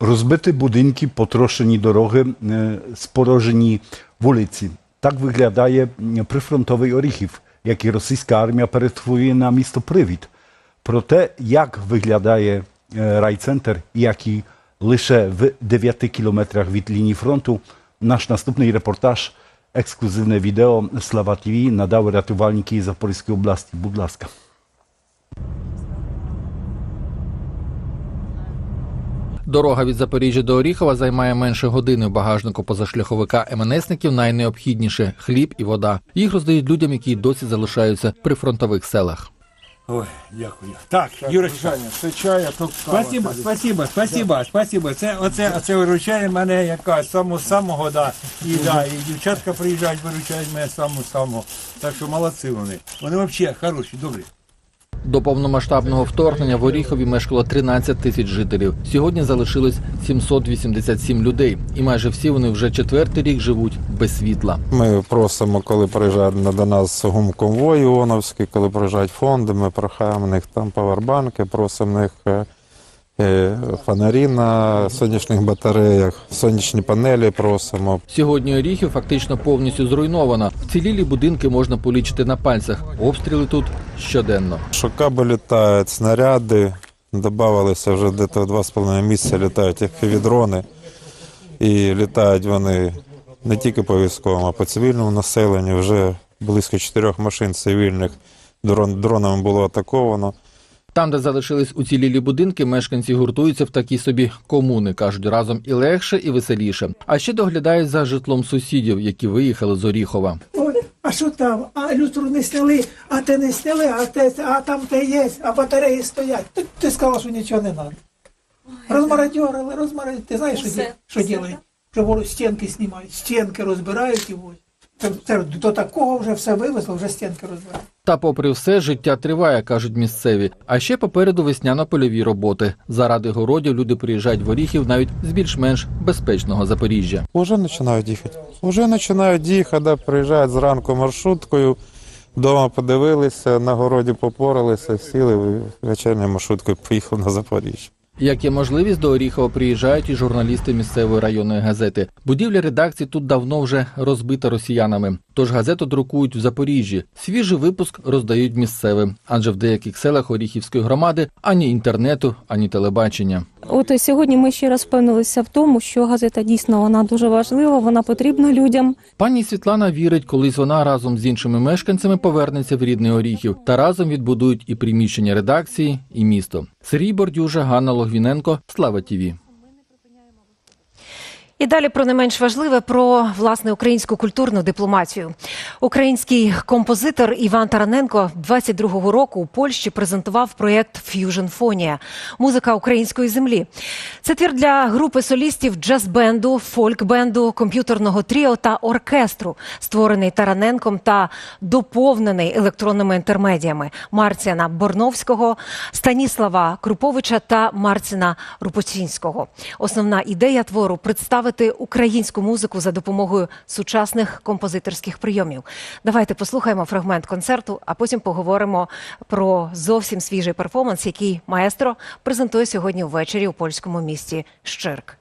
Розбиті будинки, потрошені дороги, спорожені вулиці. Так виглядає прифронтовий Оріхів, який російська армія перетворює на місто Привід. Про те, як виглядає райцентр, який лише в 9 кілометрах від лінії фронту, наш наступний репортаж, ексклюзивне відео Слава ТВ надали рятувальники із Запорізької області. Будь ласка. Дорога від Запоріжжя до Оріхова займає менше години. В багажнику позашляховика МНСників найнеобхідніше хліб і вода. Їх роздають людям, які досі залишаються при фронтових селах. Ой, дякую. Так. Женя, це чай, а то кава. Спасибо, спасибо, спасибо, спасибо. Це оце, оце виручає мене якась самого самого, да. І да, і дівчатка приїжджають, виручають мене самого самого. Так що молодці вони. Вони взагалі хороші, добрі. До повномасштабного вторгнення в Оріхові мешкало 13 тисяч жителів. Сьогодні залишилось 787 людей, і майже всі вони вже четвертий рік живуть без світла. Ми просимо, коли приїжджають до нас гумконвої ООНовський, коли приїжджають фонди, ми прохаємо в них там павербанки, просимо в них е, фонарі на сонячних батареях, сонячні панелі просимо. Сьогодні Оріхів фактично повністю зруйновано. Вцілілі будинки можна полічити на пальцях. Обстріли тут щоденно. Що каби літають, снаряди, додавалися вже десь два з половиною місяця літають FPV-дрони. І літають вони не тільки по військовому, а по цивільному населенню. Вже близько чотирьох машин цивільних дрон, дронами було атаковано. Там, де залишились уцілілі будинки, мешканці гуртуються в такі собі комуни. кажуть, разом і легше, і веселіше. А ще доглядають за житлом сусідів, які виїхали з Оріхова. А що там? А люстру не сняли, а те не сняли, а, те, а там те є, а батареї стоять. Ти, ти сказала, що нічого не треба. Розмародьорили, розмародьорили. Ти знаєш, що, що ділають? Що стінки знімають, стінки розбирають і ось. Це, до такого вже все вивезло, вже стінки розбирають. Та, попри все, життя триває, кажуть місцеві. А ще попереду весняно-польові роботи. Заради городів люди приїжджають в Оріхів навіть з більш-менш безпечного Запоріжжя. Уже починають їхати. Уже починають їхати, да, приїжджають зранку маршруткою, вдома подивилися, на городі попоралися, сіли вечірньою маршруткою поїхали на Запоріжжя. Як є можливість, до Оріхова приїжджають і журналісти місцевої районної газети. Будівля редакції тут давно вже розбита росіянами. Тож газету друкують в Запоріжжі. Свіжий випуск роздають місцевим, адже в деяких селах Оріхівської громади ані інтернету, ані телебачення. От сьогодні ми ще раз впевнилися в тому, що газета дійсно вона дуже важлива, вона потрібна людям. Пані Світлана вірить, колись вона разом з іншими мешканцями повернеться в рідний Оріхів та разом відбудують і приміщення редакції, і місто. Сергій Бордюжа, Ганна Логвіненко, Слава Тіві. І далі про не менш важливе про власне українську культурну дипломатію. Український композитор Іван Тараненко 22-го року у Польщі презентував проєкт Ф'южн Фонія музика української землі. Це твір для групи солістів джаз-бенду, фольк-бенду, комп'ютерного тріо та оркестру, створений Тараненком та доповнений електронними інтермедіями Марціана Борновського, Станіслава Круповича та Марціна Рупоцінського. Основна ідея твору представити українську музику за допомогою сучасних композиторських прийомів. Давайте послухаємо фрагмент концерту, а потім поговоримо про зовсім свіжий перформанс, який маестро презентує сьогодні ввечері у польському місті Щирк.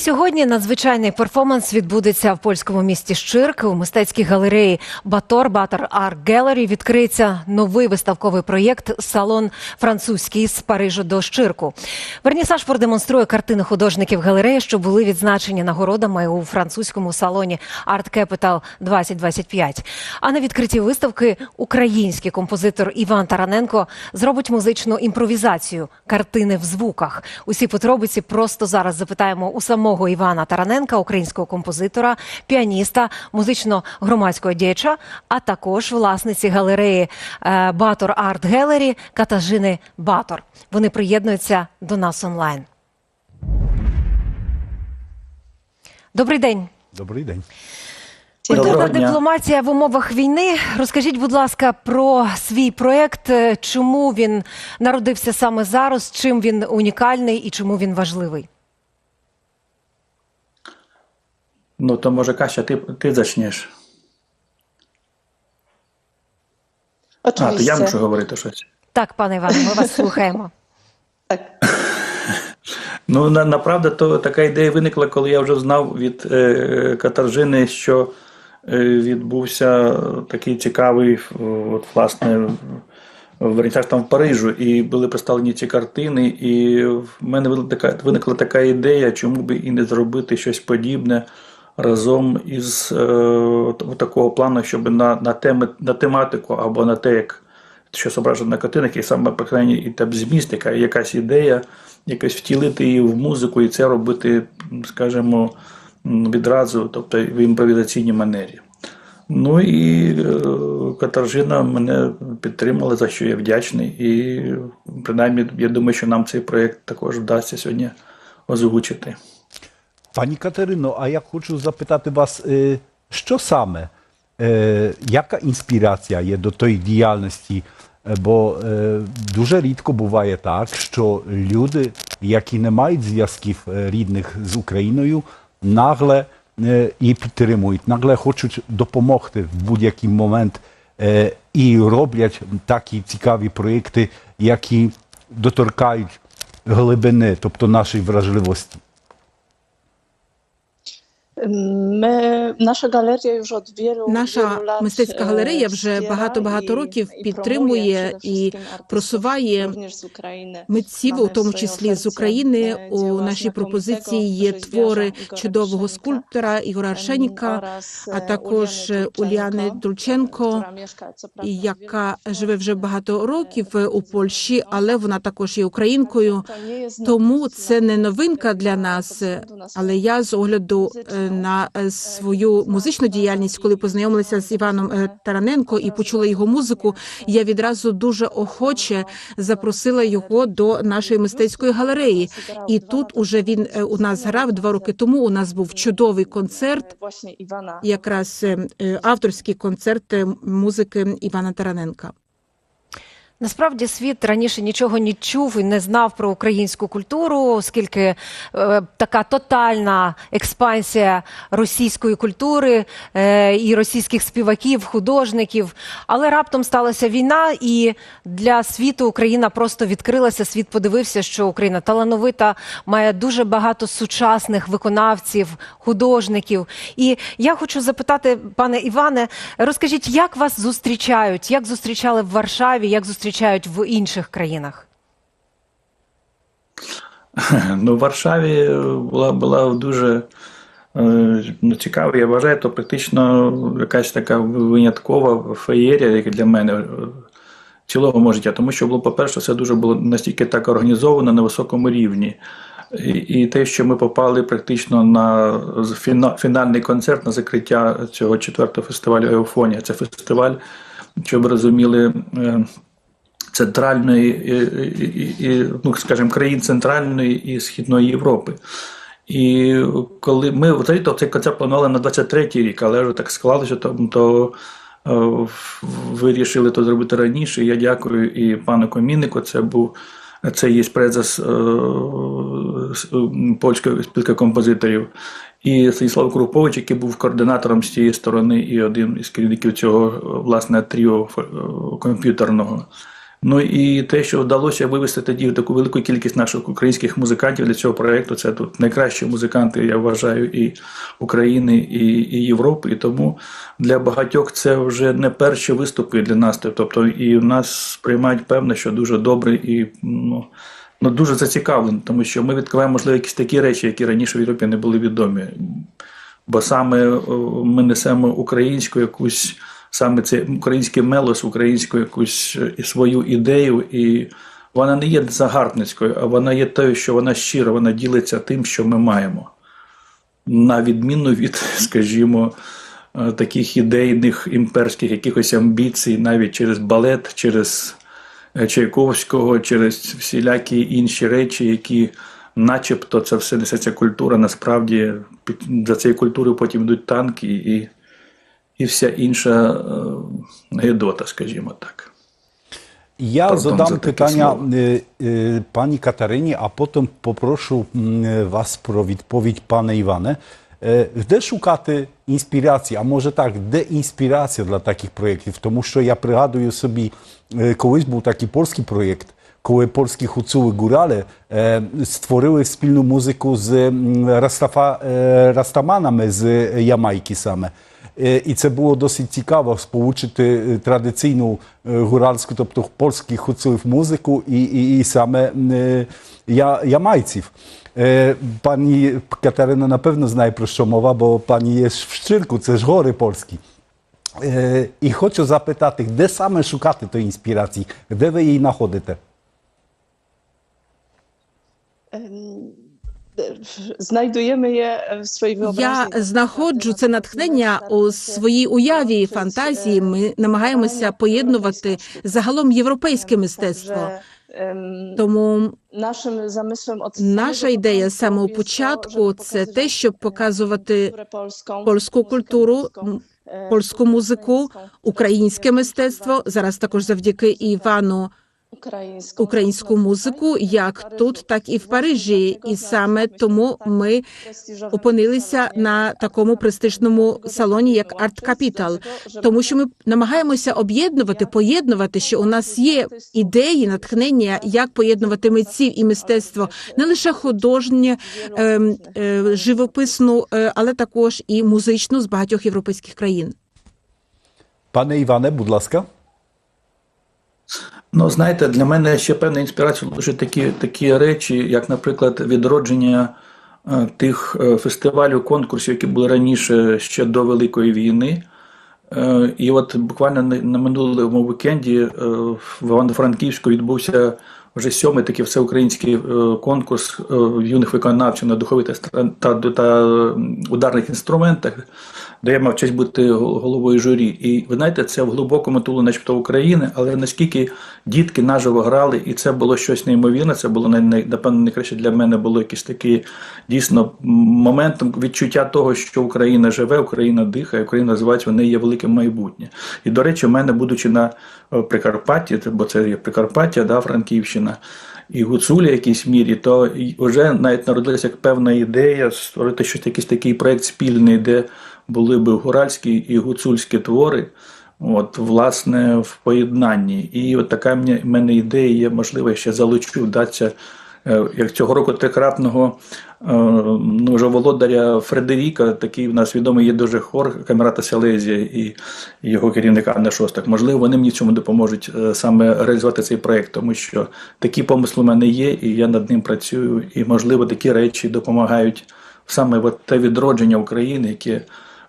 Сьогодні надзвичайний перформанс відбудеться в польському місті Щирк у мистецькій галереї Батор Батор Art Gallery відкриється новий виставковий проєкт Салон французький з Парижу до Щирку. Вернісаж продемонструє картини художників галереї, що були відзначені нагородами у французькому салоні Art Capital 2025. А на відкритті виставки український композитор Іван Тараненко зробить музичну імпровізацію картини в звуках. Усі подробиці просто зараз запитаємо у самого Івана Тараненка, українського композитора, піаніста, музично-громадського діяча, а також власниці галереї е, Батор Арт Гелері Катажини Батор. Вони приєднуються до нас онлайн. Добрий день. Добрий день. Культурна дипломатія в умовах війни. Розкажіть, будь ласка, про свій проект. Е, Чому він народився саме зараз? Чим він унікальний і чому він важливий? Ну, то може Кася, ти, ти зачнеш. А, то я мушу говорити щось. Так, пане Іване, ми вас слухаємо. Tak. Ну, на, направда, то така ідея виникла, коли я вже знав від е, Катаржини, що е, відбувся такий цікавий, от, власне, в там в Парижу, і були представлені ці картини, і в мене виникла така, виникла така ідея, чому би і не зробити щось подібне разом із е, такого плану, щоб на, на, теми, на тематику або на те, як що зображено на картинах, і саме по крайній і там зміст, яка якась ідея, якось втілити її в музику і це робити, скажімо, відразу, тобто в імпровізаційній манері. Ну і е, Катаржина мене підтримала, за що я вдячний. І принаймні, я думаю, що нам цей проєкт також вдасться сьогодні озвучити. Пані Катерино, а я хочу запитати вас, е, що саме, е, яка інспірація є до тої діяльності? Е, Бо дуже рідко буває так, що люди, які не мають зв'язків рідних з Україною, нагле і підтримують, нагле хочуть допомогти в будь-який момент і роблять такі цікаві проєкти, які доторкають глибини, тобто нашої вражливості. My, nasza galeria już od wielu, Наша мистецька галерея вже багато-багато років і підтримує і просуває z України. митців, у тому числі з України. У нашій пропозиції є твори чудового скульптора Ігора Аршеніка, а також Уляни w яка живе вже багато років у Польщі, але вона також є українкою. Тому це не новинка для нас. Але я з огляду на е, свою музичну діяльність, коли познайомилася з Іваном е, Тараненко і почула його музику, я відразу дуже охоче запросила його до нашої мистецької галереї. І тут уже він е, у нас грав два роки тому. У нас був чудовий концерт, якраз авторський концерт музики Івана Тараненка. Насправді світ раніше нічого не чув і не знав про українську культуру, оскільки е, така тотальна експансія російської культури е, і російських співаків, художників. Але раптом сталася війна, і для світу Україна просто відкрилася. Світ подивився, що Україна талановита, має дуже багато сучасних виконавців, художників. І я хочу запитати, пане Іване, розкажіть, як вас зустрічають? Як зустрічали в Варшаві, як зустрічають в інших країнах? Ну, в Варшаві була, була дуже е, ну, цікава, я вважаю, то практично якась така виняткова феєрія, для мене е, цілого мого. Тому що було, по-перше, це дуже було настільки так організовано на високому рівні. І, і те, що ми попали практично на фіна- фінальний концерт на закриття цього четвертого фестивалю Еуфонія. Це фестиваль, щоб розуміли. Е, центральної, і, і, ну, скажімо, країн Центральної і Східної Європи. І коли ми взагалі то цей концерт планували на 23-й рік, але вже так склалося, то, то е, вирішили то зробити раніше. Я дякую і пану Коміннику. Це був це є презес е, е, польської спілки композиторів. І Станіслав Крупович, який був координатором з цієї сторони, і один із керівників цього е, власне тріо е, комп'ютерного. Ну і те, що вдалося вивести тоді таку велику кількість наших українських музикантів для цього проєкту, це тут найкращі музиканти, я вважаю, і України, і, і Європи. І тому для багатьох це вже не перші виступи для нас. Тобто, і в нас сприймають певне, що дуже добре і ну, ну дуже зацікавлені, тому що ми відкриваємо, можливо, якісь такі речі, які раніше в Європі не були відомі. Бо саме ми несемо українську якусь саме це український мелос, українську якусь е, свою ідею, і вона не є загарбницькою, а вона є тою, що вона щира, вона ділиться тим, що ми маємо. На відміну від, скажімо, е, таких ідейних імперських якихось амбіцій, навіть через балет, через е, Чайковського, через всілякі інші речі, які начебто це все несеться культура. Насправді за цією культурою потім йдуть танки і, і вся інша е, гедота, скажімо так. Zadam za takie pytania słowa. y, y, pani Katarynie, a potem poproszę mm, was про відповідь пане Іване. Е, Де шукати інспірації, а може так, де інспірація для таких проєктів? Тому що я пригадую собі, е, колись був такий польський проєкт, коли польські хуцули гурали е, створили спільну музику з Растафа, е, Растаманами з Ямайки саме. Е, І це було досить цікаво сполучити е, традиційну е, гуральську, тобто польських хуцулів музику і, і, і саме я, ямайців. Катерина напевно знає про що мова, бо пані є ж в Szczyrku, ж гори польські. Е, І хочу запитати, де саме шукати тої інспірації, де ви її знаходите? Znajdujemy je w swojej Я знаходжу це натхнення у своїй уяві і фантазії. Ми намагаємося поєднувати загалом європейське мистецтво. Тому zamysłem od наша ідея з самого початку це те, щоб показувати польську культуру, польську музику, українське мистецтво. Зараз також завдяки Івану українську, українську музику, як тут, так і в Парижі. І саме тому ми опинилися на такому престижному салоні, як Art Capital. тому що ми намагаємося об'єднувати, поєднувати, що у нас є ідеї, натхнення, як поєднувати митців і мистецтво, не лише художнє, е, е, живописну, е, але також і музичну з багатьох європейських країн. Пане Іване, будь ласка. Ну, знаєте, для мене ще певна інспірація лише такі, такі речі, як, наприклад, відродження е, тих е, фестивалів, конкурсів, які були раніше ще до Великої війни. Е, І от буквально на, минулому вікенді в Івано-Франківську відбувся вже сьомий такий всеукраїнський е, конкурс е, юних виконавців на духових та, та, ударних інструментах, де я мав честь бути головою журі. І ви знаєте, це в глибокому тулу, начебто України, але наскільки дітки наживо грали, і це було щось неймовірне. Це було напевно найкраще для мене було якийсь такий дійсно моментом відчуття того, що Україна живе, Україна дихає, Україна розвивається, в неї є велике майбутнє. І до речі, в мене, будучи на Прикарпатті, бо це є Прикарпаття, да, Франківщина. І Гуцуля в якійсь мірі, то вже навіть народилася як певна ідея створити щось якийсь такий проект спільний, де були б гуральські і гуцульські твори, от, власне, в поєднанні. І от така в мене- ідея є, можливо, ще залучу, вдаться, е, як цього року трикратного е, ну, вже володаря Фредеріка, такий в нас відомий є дуже хор Камерата Селезія і його керівник Анна Шостак. Можливо, вони мені в цьому допоможуть е, саме реалізувати цей проект, тому що такі помисли в мене є, і я над ним працюю. І, можливо, такі речі допомагають саме от те відродження України, яке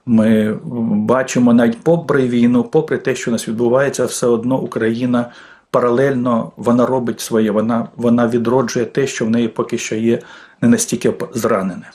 ми бачимо навіть попри війну, попри те, що у нас відбувається, все одно Україна паралельно вона робить своє, вона, вона відроджує те, що в неї поки що є не настільки зранене.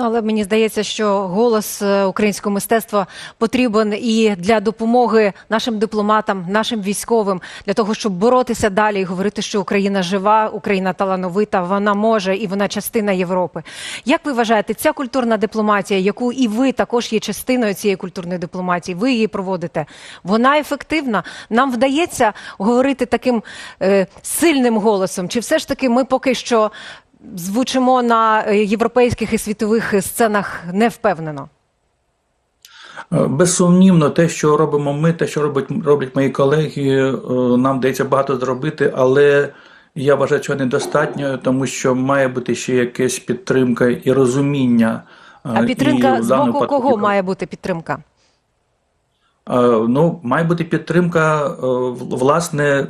Ну, але мені здається, що голос е, українського мистецтва потрібен і для допомоги нашим дипломатам, нашим військовим, для того, щоб боротися далі і говорити, що Україна жива, Україна талановита, вона може і вона частина Європи. Як ви вважаєте, ця культурна дипломатія, яку і ви також є частиною цієї культурної дипломатії, ви її проводите, вона ефективна? Нам вдається говорити таким е, сильним голосом? Чи все ж таки ми поки що звучимо на е, європейських і світових сценах невпевнено? Е, Безсумнівно, те, що робимо ми, те, що робить, роблять мої колеги, е, нам вдається багато зробити, але я вважаю, цього недостатньо, тому що має бути ще якась підтримка і розуміння. А підтримка в з боку випадку кого має бути підтримка? Ну, має бути підтримка, власне,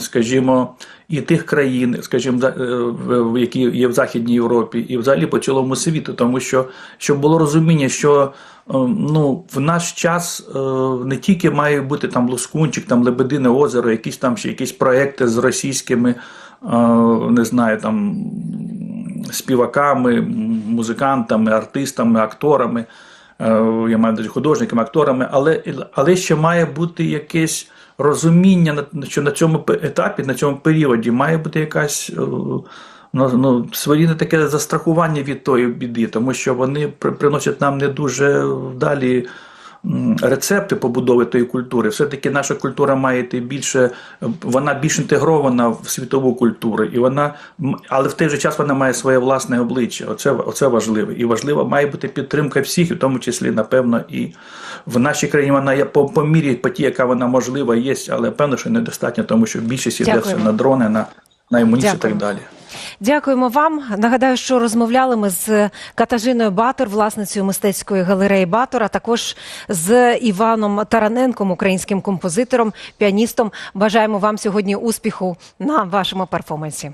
скажімо, і тих країн, скажімо, е, які є в Західній Європі, і взагалі по цілому світу, тому що щоб було розуміння, що е, ну, в наш час е, не тільки має бути там Лускунчик, там Лебедине озеро, якісь там ще якісь проекти з російськими, не знаю, там співаками, музикантами, артистами, акторами. Я маю художниками, акторами, але, але ще має бути якесь розуміння, що на цьому етапі, на цьому періоді має бути якась е, ну, своє своєрідне таке застрахування від тої біди, тому що вони при- приносять нам не дуже вдалі м, рецепти побудови тої культури. Все-таки наша культура має йти більше, вона більш інтегрована в світову культуру, і вона, але в той же час вона має своє власне обличчя. Оце, оце важливо. І важливо має бути підтримка всіх, в тому числі, напевно, і в нашій країні вона є по, по мірі, по тій, яка вона можлива, є, але певно, що недостатньо, тому що більшість іде все на дрони, на, на амуніцію і так далі. Дякуємо вам. Нагадаю, що розмовляли ми з Катажиною Батор, власницею мистецької галереї Батор, а також з Іваном Тараненком, українським композитором, піаністом. Бажаємо вам сьогодні успіху на вашому перформансі.